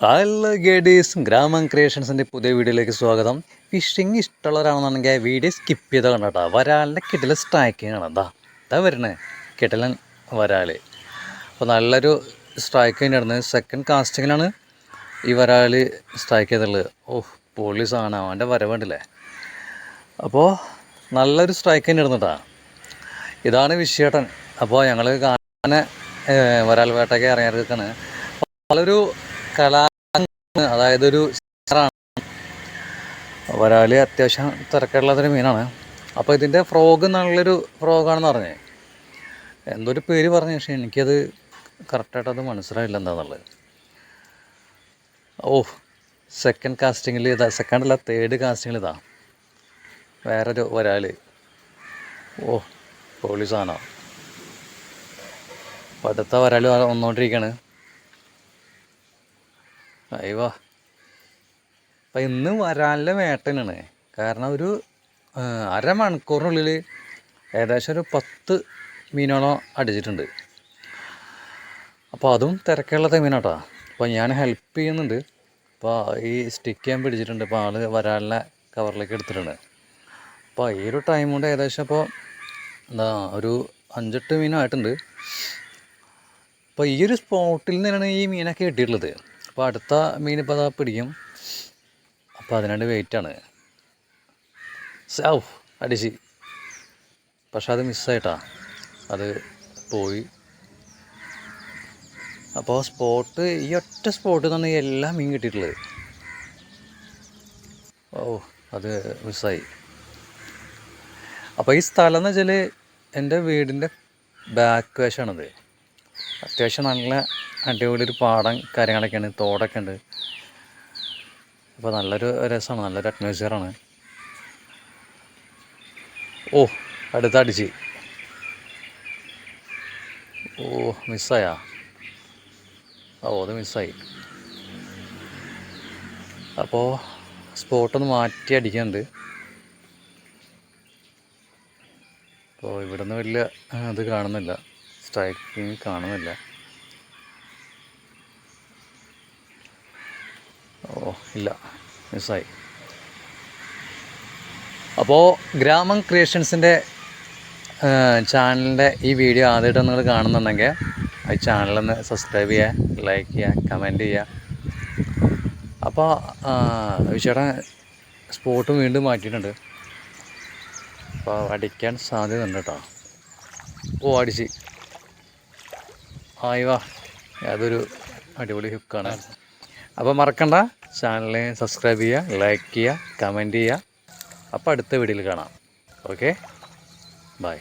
Hello ഗേഡീസ് ഗ്രാമം ക്രിയേഷൻസിന്റെ പുതിയ വീഡിയോയിലേക്ക് സ്വാഗതം. ഫിഷിങ് ഇഷ്ടമുള്ളവരാണെന്നുണ്ടെങ്കിൽ വീഡിയോ സ്കിപ്പ് ചെയ്ത് കണ്ടോട്ടോ വരാലിന്റെ കിട്ടിലെ സ്ട്രൈക്കിങ്ങാണ് ഇതാ ഇതാ വരണേ കിട്ടലൻ വരാൽ അപ്പോൾ നല്ലൊരു സ്ട്രൈക്ക് തന്നെയായിരുന്നു. സെക്കൻഡ് കാസ്റ്റിങ്ങിലാണ് ഈ വരാൽ സ്ട്രൈക്ക് ചെയ്തുള്ളത് ഓഹ് പൊളി സാധനം. അവന്റെ വരവുണ്ടല്ലേ അപ്പോൾ നല്ലൊരു സ്ട്രൈക്ക് തന്നെ ഇരുന്നിട്ടാ ഇതാണ് വിഷയേട്ടൻ അപ്പോൾ ഞങ്ങൾ കാണാൻ വരാൽ വേട്ടയ്ക്ക് ഇറങ്ങിയിരിക്കുകയാണ്. നല്ലൊരു കലാ അതായത് ഒരു വരാൽ അത്യാവശ്യം തിരക്കുള്ളതൊരു മീനാണ്. അപ്പോൾ ഇതിന്റെ ഫ്രോഗ് നല്ലൊരു ഫ്രോഗാണെന്ന് പറഞ്ഞേ. എന്തൊരു പേര് പറഞ്ഞു പക്ഷേ എനിക്കത് കറക്റ്റായിട്ട് അത് മനസ്സിലായില്ല എന്താണെന്നുള്ളത് ഓ സെക്കൻഡ് കാസ്റ്റിങ്ങിൽ ഇതാ സെക്കൻഡ് അല്ല തേർഡ് കാസ്റ്റിങ്ങിൽ ഇതാ. വേറൊരു വരാൽ. ഓ പോലീസാണോ? അപ്പോൾ അടുത്ത വരാൽ വന്നുകൊണ്ടിരിക്കുകയാണ് അയ്യോ. അപ്പം ഇന്ന് വരാനുള്ള വേട്ടനാണ് കാരണം ഒരു അരമണിക്കൂറിനുള്ളിൽ ഏകദേശം ഒരു പത്ത് മീനോളം അടിച്ചിട്ടുണ്ട്. അപ്പോൾ അതും തിരക്കുള്ള മീനാട്ടോ അപ്പോൾ ഞാൻ ഹെൽപ്പ് ചെയ്യുന്നുണ്ട്. അപ്പോൾ ഈ സ്റ്റിക്ക് ഞാൻ പിടിച്ചിട്ടുണ്ട്. അപ്പോൾ ആൾ വരാനുള്ള കവറിലേക്ക് എടുത്തിട്ടുണ്ട്. അപ്പോൾ ഈ ഒരു ടൈം കൊണ്ട് ഏകദേശം ഇപ്പോൾ എന്താ ഒരു അഞ്ചെട്ട് മീനായിട്ടുണ്ട് അപ്പോൾ ഈ ഒരു സ്പോട്ടിൽ നിന്നാണ് ഈ മീനൊക്കെ കിട്ടിയിട്ടുള്ളത്. അപ്പോൾ അടുത്ത മീൻ ഇപ്പോൾ അതാ പിടിക്കും. അപ്പോൾ അതിനാണ്ട് ആണ്. സൗ അടിച്ച്. പക്ഷെ അത് മിസ്സായിട്ടാ അത് പോയി. അപ്പോൾ സ്പോട്ട് ഈ ഒറ്റ സ്പോട്ടിൽ നിന്നാണ് എല്ലാം മീൻ കിട്ടിയിട്ടുള്ളത്. ഓ അത് മിസ്സായി അപ്പോൾ ഈ സ്ഥലം എന്ന് വെച്ചാൽ എന്റെ വീടിന്റെ ബാക്ക് വശമാണത് അത്യാവശ്യം നല്ല അടിപൊളി ഒരു പാടം കാര്യങ്ങളൊക്കെയാണ് തോടൊക്കെ ഉണ്ട് അപ്പോൾ നല്ലൊരു രസമാണ് നല്ലൊരു അറ്റ്മോസ്ഫിയറാണ് ഓ അടുത്ത അടിച്ച്. ഓ മിസ്സായാ ഓ അത് മിസ്സായി അപ്പോൾ സ്പോട്ടൊന്ന് മാറ്റി അടിക്കുന്നുണ്ട്. അപ്പോൾ ഇവിടുന്ന് വലിയ ആ, ഇത് കാണുന്നില്ല. സ്ട്രൈക്കിങ് കാണുന്നില്ല. ഓ ഇല്ല. മിസ്സായി. അപ്പോൾ ഗ്രാമം ക്രിയേഷൻസിന്റെ ചാനലിന്റെ ഈ വീഡിയോ ആദ്യമായിട്ട് നിങ്ങൾ കാണുന്നുണ്ടെങ്കിൽ ആ ചാനലൊന്ന് സബ്സ്ക്രൈബ് ചെയ്യുക ലൈക്ക് ചെയ്യുക കമന്റ് ചെയ്യുക. അപ്പോൾ വിശേഷം സ്പോട്ട് വീണ്ടും മാറ്റിയിട്ടുണ്ട്. അപ്പോൾ അടിക്കാൻ സാധ്യത ഉണ്ട് കേട്ടോ. ഓ അടിച്ച്. ആയി വാ അതൊരു അടിപൊളി ഹുക്കാണ് അപ്പോൾ മറക്കണ്ട. ചാനലിനെ സബ്സ്ക്രൈബ് ചെയ്യുക ലൈക്ക് ചെയ്യുക കമന്റ് ചെയ്യുക അപ്പോൾ അടുത്ത വീഡിയോയിൽ കാണാം. Okay bye